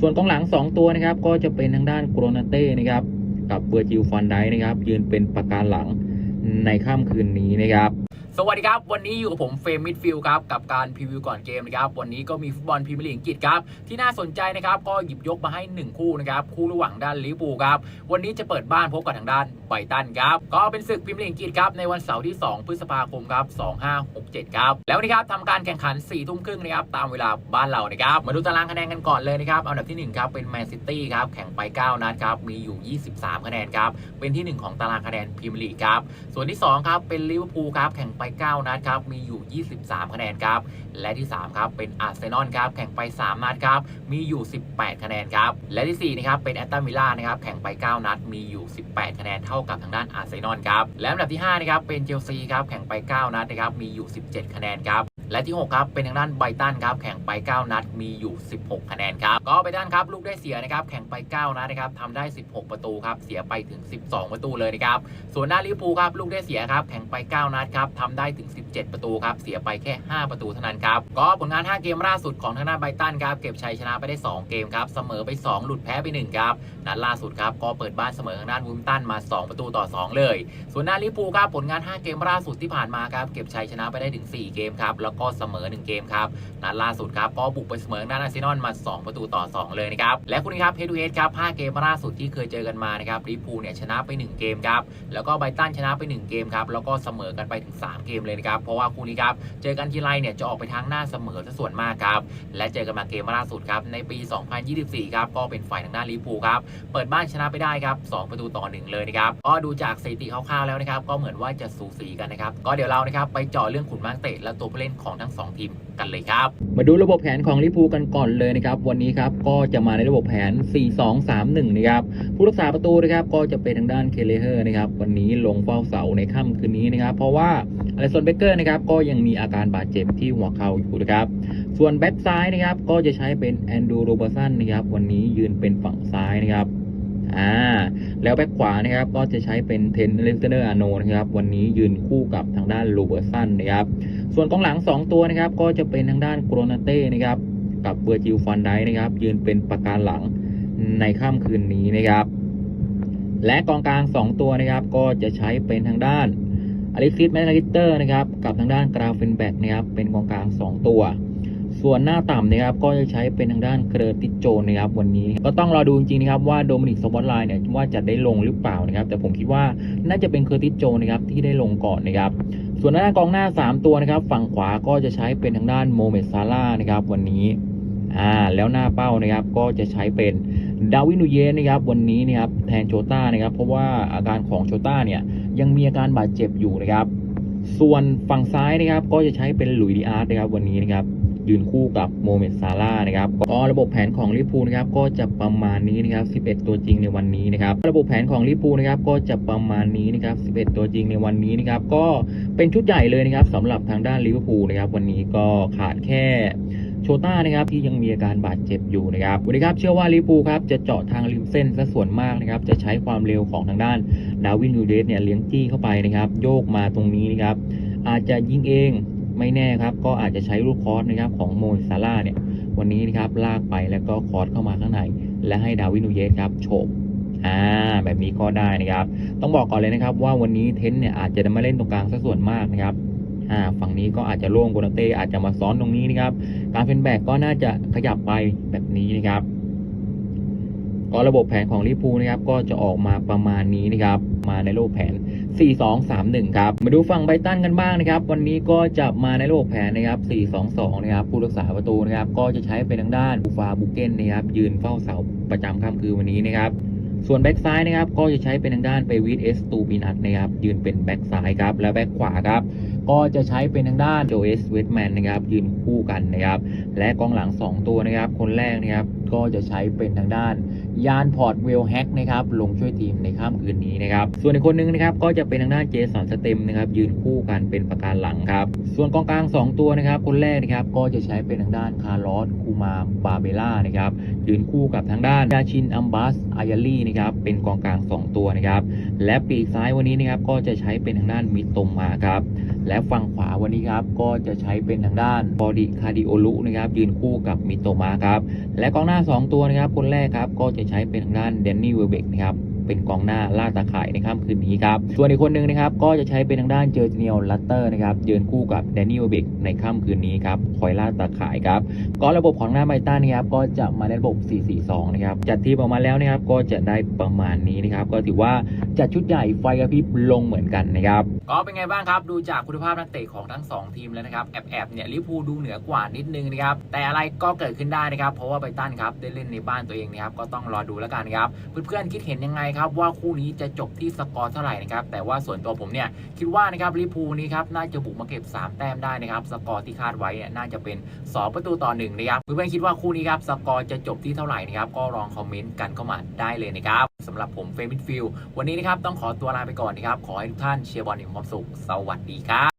ส่วนกองหลัง 2 ตัวนะครับก็จะเป็นทางด้านโกรนาเต้นะครับกับเบอร์จิลฟันไดนะครับยืนเป็นประการหลังในค่ำคืนนี้นะครับ สวัสดีครับ วันนี้อยู่กับผมเฟรมมิดฟิลครับ กับการพรีวิวก่อนเกมนะครับ วันนี้ก็มีฟุตบอลพรีเมียร์ลีกอังกฤษครับ ที่น่าสนใจนะครับ ก็หยิบยกมาให้ 1 คู่นะครับ คู่ระหว่างด้านลิเวอร์พูลครับ วันนี้จะเปิดบ้านพบกับทางด้านไบรตันครับ ก็เป็นศึกพรีเมียร์ลีกอังกฤษครับในวันเสาร์ที่ 2 พฤษภาคมครับ 2567 ครับ แล้วนนี้ครับทำการแข่งขัน4ทุ่มครึ่งนะครับตามเวลาบ้านเรานะครับ มาดูตารางคะแนนกันก่อนเลยนะครับอันดับทีหนึ่1ครับเป็นแมนซิตี้ครับแข่งไป 9 นัดครับมีอยู่ 23 คะแนนครับเป็นที่ 1 ของตารางคะแนนพรีเมียร์ลีกครับส่วนที่2ครับเป็นลิเวอร์พูลครับแข่งไป9 นัดครับ มีอยู่ 23 คะแนนครับ และที่ 3 ครับ เป็นอาร์เซนอลครับ แข่งไป 3 นัดครับ มีอยู่ 18 คะแนนครับ และที่ 4 นะครับ เป็นแอตตันวิลล่านะครับ แข่งไป 9 นัด มีอยู่ 18 คะแนนเท่ากับทางด้านอาร์เซนอลครับ และอันดับที่ 5 นะครับ เป็นเชลซีครับ แข่งไป 9 นัดนะครับ มีอยู่ 17 คะแนนครับ และที่ 6 ครับ เป็นทางด้านไบตันครับ แข่งไป 9 นัด มีอยู่ 16 คะแนนครับ ก็ไบตันครับ ลูกได้เสียนะครับ แข่งไป 9 นัดนะครับทำได้ 16 ประตูครับ เสียไปถึง 12 ประตูเลยนะครับ ส่วนหน้าลิเวอร์พูลครับ ลูกได้เสียครับ แข่งไป 9 นัดครับทำได้ถึง 17 ประตูครับ เสียไปแค่ 5 ประตูเท่านั้นครับ ก็ผลงาน 5 เกมล่าสุดของทางด้านไบตันครับ เก็บชัยชนะไปได้ 2 เกมครับ เสมอไป 2 หลุดแพ้ไป 1 ครับ นัดล่าสุดครับ ก็เปิดบ้านเสมอทางด้านวูมตันมา 2 ประตูต่อ 2 เลย ส่วนหน้าลิเวอร์พูลครับ ผลงาน 5 เกมล่าสุดที่ผ่านมาครับ เก็บชัยชนะไปได้ถึง 4 เกมครับแล้วก็เสมอ 1 เกมครับนัดล่าสุดครับก็บุกไปเสมอทางด้าอาร์เซนอลมา 2 ประตูต่อ 2 เลยนะครับ และคุณนี้ครับเฮดูเฮดครับ5เกมล่าสุดที่เคยเจอกันมานะครับลิเวอร์พูลเนี่ยชนะไป 1 เกมครับแล้วก็ไบตันชนะไป 1 เกมครับแล้วก็เสมอกันไปถึง 3 เกมเลยนะครับเพราะว่าคู่นี้ครับเจอกันทีไรเนี่ยจะออกไปทางหน้าเสมอซะส่วนมากครับและเจอกันมาเกมล่าสุดครับในปี 2024ครับก็เป็นฝ่ายทางด้านลิเวอร์พูลครับเปิดบ้านชนะไปได้ครับ2ประตูต่อ 1 เลยนะครับก็ดูจากสถิติคร่าวๆแล้วนะครับก็เหมือนว่าจะสูสีกันนะครับก็เดี๋ยวเรานะครับไปเจาะเรื่องขุนมังเตะและตัวผู้เล่นของทั้งสองทีมกันเลยครับ มาดูระบบแผนของลิเวอร์พูกันก่อนเลยนะครับ วันนี้ครับก็จะมาในระบบแผน 4-2-3-1 นะครับ ผู้รักษาประตูนะครับก็จะเป็นทางด้านเคเลเฮอร์นะครับวันนี้ลงเฝ้าเสาในค่ำคืนนี้นะครับ เพราะว่าอเลสันเบเกอร์นะครับก็ยังมีอาการบาดเจ็บที่หัวเข่าอยู่นะครับ ส่วนแบ็กซ้ายนะครับก็จะใช้เป็นแอนดูโรเบอร์สันนะครับวันนี้ยืนเป็นฝั่งซ้ายนะครับอ่าแล้วแบ็กขวานะครับก็จะใช้เป็นเทนเลสเตอร์อาโนนะครับวันนี้ยืนคู่กับทางด้านโรเบอร์สันนะครับ ส่วนกองหลัง 2 ตัวนะครับก็จะเป็นทางด้านโกรนาเต้นะครับกับเบอร์จิลฟันไดนะครับยืนเป็นประการหลังในค่ำคืนนี้นะครับ และกองกลาง 2 ตัวนะครับก็จะใช้เป็นทางด้านอลิซิสแมนลิเตอร์นะครับกับทางด้านกราฟินแบกนะครับเป็นกองกลาง 2 ตัว ส่วนหน้าต่ำนะครับก็จะใช้เป็นทางด้านเคอร์ติโจนนะครับวันนี้ ก็ต้องรอดูจริงๆนะครับว่าโดมินิกสปอตไลน์เนี่ยว่าจะได้ลงหรือเปล่านะครับ แต่ผมคิดว่าน่าจะเป็นเคอร์ติโจนะครับที่ได้ลงก่อนนะครับส่วนหน้ากองหน้า 3 ตัวนะครับ ฝั่งขวาก็จะใช้เป็นทางด้านโมเมดซาร่านะครับวันนี้อ่าแล้วหน้าเป้านะครับก็จะใช้เป็นดาวินูเยสนะครับวันนี้นะครับแทนโชต้านะครับ เพราะว่าอาการของโชต้าเนี่ยยังมีอาการบาดเจ็บอยู่นะครับ ส่วนฝั่งซ้ายนะครับก็จะใช้เป็นหลุยดิอาร์ตนะครับวันนี้นะครับ ยืนคู่กับโมเมดซาร่านะครับก็ระบบแผนของลิเวอร์พูนะครับก็จะประมาณนี้นะครับ 11 ตัวจริงในวันนี้นะครับระบบแผนของลิเวอร์พูนะครับก็จะประมาณนี้นะครับ 11 ตัวจริงในวันนี้นะครับก็เป็นชุดใหญ่เลยนะครับสำหรับทางด้านลิเวอร์พูลนะครับวันนี้ก็ขาดแค่โชต้านะครับที่ยังมีอาการบาดเจ็บอยู่นะครับวันนี้ครับเชื่อว่าลิเวอร์พูครับจะเจาะทางริมเส้นซะส่วนมากนะครับจะใช้ความเร็วของทางด้านดาวินยูเดสเนี่ยเลี้ยงจี้เข้าไปนะครับ โยกมาตรงนี้นะครับอาจจะยิงเอง ไม่แน่ครับ ก็อาจจะใช้ลูกคอร์สนะครับของโมซาร่าเนี่ย วันนี้นะครับลากไปแล้วก็คอร์สเข้ามาข้างใน และให้ดาวินูเยสครับโฉบอ่าแบบนี้ก็ได้นะครับ ต้องบอกก่อนเลยนะครับ ว่าวันนี้เทนเนี่ยอาจจะไม่เล่นตรงกลางซะส่วนมากนะครับอ่าฝั่งนี้ก็อาจจะโล่งโกนาเต้อาจจะมาซ้อนตรงนี้นะครับ การเป็นแบกก็น่าจะขยับไปแบบนี้นะครับ ก็ระบบแผนของลิเวอร์พูลนะครับก็จะออกมาประมาณนี้นะครับมาในระบบแผน 4-2-3-1 ครับ มาดูฝั่งไบตันกันบ้างนะครับ วันนี้ก็จะมาในระบบแผนนะครับ 4-2-2 นะครับ ผู้รักษาประตูนะครับ ก็จะใช้เป็นทางด้านบูฟาบุเกนนะครับ ยืนเฝ้าเสาประจำค่ำคืนวันนี้นะครับ ส่วนแบ็กซ้ายนะครับ ก็จะใช้เป็นทางด้านไปวิดเอสตูบินัทนะครับ ยืนเป็นแบ็กซ้ายครับ และแบ็กขวาครับ ก็จะใช้เป็นทางด้านโจเอสเวทแมนนะครับ ยืนคู่กันนะครับ และกองหลัง 2 ตัวนะครับ คนแรกนะครับ ก็จะใช้เป็นทางด้าน ยานพอร์ตเวลแฮกนะครับลงช่วยทีมในค่ำคืนนี้นะครับส่วนอีกคนนึงนะครับก็จะเป็นทางด้านเจสันสเต็มนะครับยืนคู่กันเป็นประการหลังครับส่วนกองกลาง 2 ตัวนะครับคนแรกนะครับก็จะใช้เป็นทางด้านคาร์ลอสคูมาบาเบล่านะครับยืนคู่กับทางด้านยาชินอัมบัสอายาลีนะครับเป็นกองกลาง 2 ตัวนะครับและปีกซ้ายวันนี้นะครับก็จะใช้เป็นทางด้านมิโตมาครับ และฝั่งขวาวันนี้ครับก็จะใช้เป็นทางด้านบอดีคาดิโอลุนะครับยืนคู่กับมิโตมะครับและกองหน้า 2 ตัวนะครับคนแรกครับก็จะใช้เป็นทางด้านเดนนี่เวเบกนะครับ เป็นกองหน้าล่าตาข่ายในค่ำคืนนี้ครับ ส่วนอีกคนหนึ่งนะครับก็จะใช้เป็นทางด้านเจอร์เนียลลัตเตอร์นะครับยืนคู่กับเดนนี่เวเบกในค่ำคืนนี้ครับคอยล่าตาข่ายครับก็ระบบของหน้าไมต้านะครับก็จะมาในระบบ 4-4-2 นะครับจัดทีมออกมาแล้วนะครับก็จะได้ประมาณนี้นะครับก็ถือว่าจัดชุดใหญ่ไฟกระพริบลงเหมือนกันนะครับก็เป็นไงบ้างครับดูจากคุณภาพนักเตะของทั้ง 2 ทีมแล้วนะครับแอบแอบเนี่ยลิเวอร์พูดูเหนือกว่านิดนึงนะครับแต่อะไรก็เกิดขึ้นได้นะครับเพราะว่าไบรตันครับได้เล่นในบ้านตัวเองนะครับก็ต้องรอดูแล้วกันครับเพื่อนๆคิดเห็นยังไงครับว่าคู่นี้จะจบที่สกอร์เท่าไหร่นะครับแต่ว่าส่วนตัวผมเนี่ยคิดว่านะครับลิพูนี้ครับน่าจะบุกมาเก็บ 3 แต้มได้นะครับสกอร์ที่คาดไว้เนี่ยน่าจะเป็น 2 ประตูต่อหนึ่งนะครับเพื่อนๆคิดว่าคู่นี้ครับสกอร์จะจบที่เท่าไหร่นะครับก็ลองคอมเมนต์กันเข้ามาได้เลยนะครับสำหรับผมเฟรมิดฟิลวันนี้นะครับต้องขอตัวลาไปก่อนนะครับขอให้ทุกท่านเชียร์บอลอย่างมีความสุขสวัสดีครับ